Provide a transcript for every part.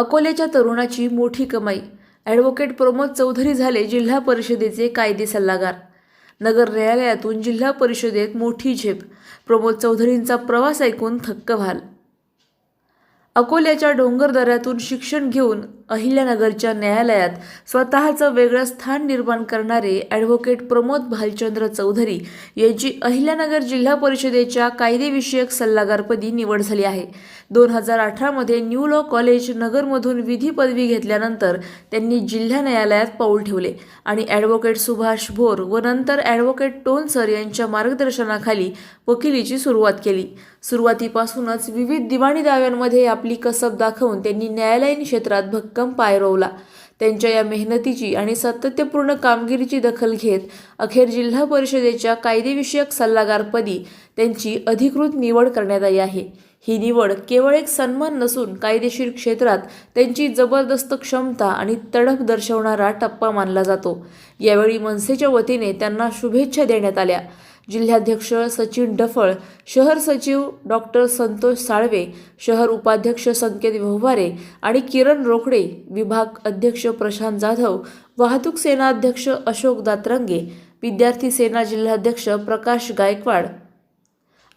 अकोल्याच्या तरुणाची मोठी कमाई. ॲडव्होकेट प्रमोद चौधरी झाले जिल्हा परिषदेचे कायदे सल्लागार. नगर न्यायालयातून जिल्हा परिषदेत मोठी झेप. प्रमोद चौधरींचा प्रवास ऐकून थक्क व्हाल. अकोल्याच्या डोंगरदऱ्यातून शिक्षण घेऊन अहिल्यानगरच्या न्यायालयात स्वतःचं वेगळं स्थान निर्माण करणारे ॲडव्होकेट प्रमोद भालचंद्र चौधरी यांची अहिल्यानगर जिल्हा परिषदेच्या कायदेविषयक सल्लागारपदी निवड झाली आहे. दोन हजार अठरामध्ये न्यू लॉ कॉलेज नगरमधून विधी पदवी घेतल्यानंतर त्यांनी जिल्हा न्यायालयात पाऊल ठेवले आणि ॲडव्होकेट सुभाष भोर व नंतर ॲडव्होकेट टोनसर यांच्या मार्गदर्शनाखाली वकिलीची सुरुवात केली. सुरुवातीपासूनच विविध दिवाणी दाव्यांमध्ये आपली कसब दाखवून त्यांनी न्यायालयीन क्षेत्रात भक्कम पाय रोवला त्यांच्या या मेहनतीची आणि सातत्यपूर्ण कामगिरीची दखल घेत अखेर जिल्हा परिषदेच्या कायदेविषयक सल्लागारपदी त्यांची अधिकृत निवड करण्यात आली आहे. ही निवड केवळ एक सन्मान नसून कायदेशीर क्षेत्रात त्यांची जबरदस्त क्षमता आणि तडफ दर्शवणारा टप्पा मानला जातो. यावेळी मनसेच्या वतीने त्यांना शुभेच्छा देण्यात आल्या. जिल्हाध्यक्ष सचिन डफळ शहर सचिव डॉक्टर संतोष साळवे शहर उपाध्यक्ष संकेत व्यवहारे आणि किरण रोकडे विभाग अध्यक्ष प्रशांत जाधव वाहतूक सेना अध्यक्ष अशोक दातरंगे विद्यार्थी सेना जिल्हाध्यक्ष प्रकाश गायकवाड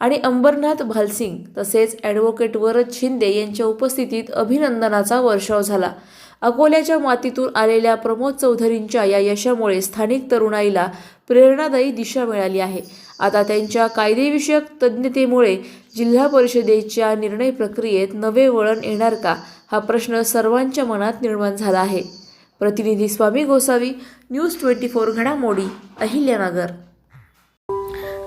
आणि अंबरनाथ भालसिंग तसेच ॲडव्होकेट वरद शिंदे यांच्या उपस्थितीत अभिनंदनाचा वर्षाव झाला. अकोल्याच्या मातीतून आलेल्या प्रमोद चौधरींच्या या यशामुळे स्थानिक तरुणाईला प्रेरणादायी दिशा मिळाली आहे. आता त्यांच्या कायदेविषयक तज्ज्ञतेमुळे जिल्हा परिषदेच्या निर्णय प्रक्रियेत नवे वळण येणार का हा प्रश्न सर्वांच्या मनात निर्माण झाला आहे. प्रतिनिधी Swami Gosavi news twenty four घडामोडी अहिल्यानगर.